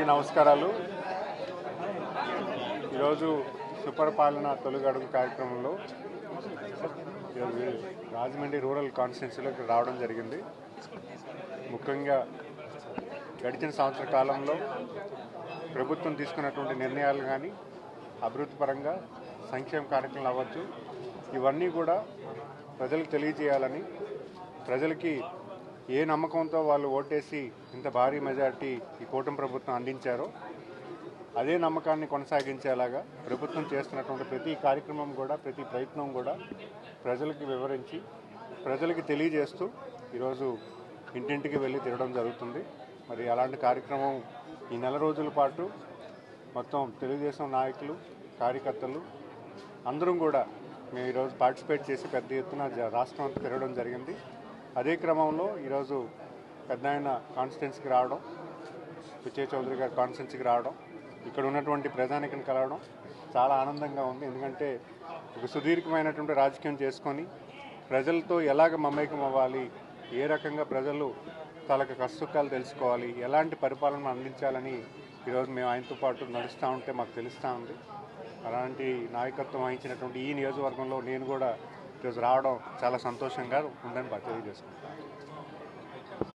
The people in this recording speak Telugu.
అందరికీ నమస్కారాలు. ఈరోజు సుపరిపాలన తొలిగడుగు కార్యక్రమంలో రాజమండ్రి రూరల్ కాన్స్టిట్యున్సీలోకి రావడం జరిగింది. ముఖ్యంగా గడిచిన సంవత్సర కాలంలో ప్రభుత్వం తీసుకున్నటువంటి నిర్ణయాలు కానీ అభివృద్ధి పరంగా సంక్షేమ కార్యక్రమాలు అవ్వచ్చు ఇవన్నీ కూడా ప్రజలకు తెలియజేయాలని ప్రజలకి ఏ నమ్మకంతో వాళ్ళు ఓటేసి ఇంత భారీ మెజార్టీ ఈ కూటమి ప్రభుత్వం అందించారో అదే నమ్మకాన్ని కొనసాగించేలాగా ప్రభుత్వం చేస్తున్నటువంటి ప్రతి కార్యక్రమం కూడా ప్రతి ప్రయత్నం కూడా ప్రజలకి వివరించి ప్రజలకి తెలియజేస్తూ ఈరోజు ఇంటింటికి వెళ్ళి తిరగడం జరుగుతుంది. మరి అలాంటి కార్యక్రమం ఈ నెల రోజుల పాటు మొత్తం తెలుగుదేశం నాయకులు కార్యకర్తలు అందరం కూడా మేము ఈరోజు పార్టిసిపేట్ చేసి పెద్ద ఎత్తున జ- రాష్ట్రం అంతా తిరగడం జరిగింది. అదే క్రమంలో ఈరోజు పెద్ద ఆయన కాన్స్టిట్యున్సీకి రావడం విజయ్ చౌదరి గారి కాన్స్టిట్యున్సీకి రావడం ఇక్కడ ఉన్నటువంటి ప్రజానికని కలవడం చాలా ఆనందంగా ఉంది. ఎందుకంటే ఒక సుదీర్ఘమైనటువంటి రాజకీయం చేసుకొని ప్రజలతో ఎలాగ మమేకం అవ్వాలి ఏ రకంగా ప్రజలు తలకు కష్టసుఖాలు తెలుసుకోవాలి ఎలాంటి పరిపాలన అందించాలని ఈరోజు మేము ఆయనతో పాటు నడుస్తూ ఉంటే మాకు తెలుస్తూ ఉంది. అలాంటి నాయకత్వం వహించినటువంటి ఈ నియోజకవర్గంలో నేను కూడా ఈరోజు రావడం చాలా సంతోషంగా ఉందని తెలియజేసుకుంటాను